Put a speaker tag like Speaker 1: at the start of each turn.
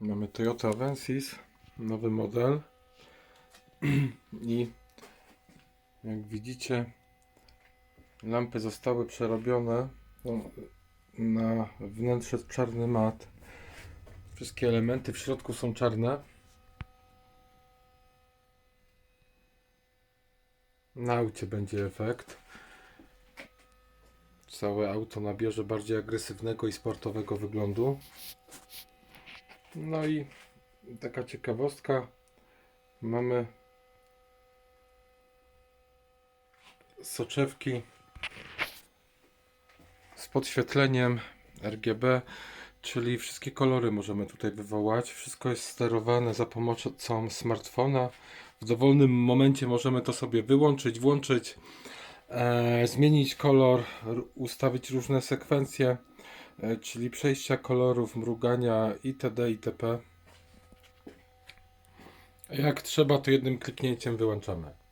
Speaker 1: Mamy Toyota Avensis, nowy model. I jak widzicie, lampy zostały przerobione no, na wnętrze czarny mat. Wszystkie elementy w środku są czarne. Na aucie będzie efekt. Całe auto nabierze bardziej agresywnego i sportowego wyglądu. No i taka ciekawostka. Mamy soczewki z podświetleniem RGB, czyli wszystkie kolory możemy tutaj wywołać. Wszystko jest sterowane za pomocą smartfona. W dowolnym momencie możemy to sobie wyłączyć, włączyć, e, zmienić kolor, ustawić różne sekwencje, czyli przejścia kolorów, mrugania itd. itp. Jak trzeba, to jednym kliknięciem wyłączamy.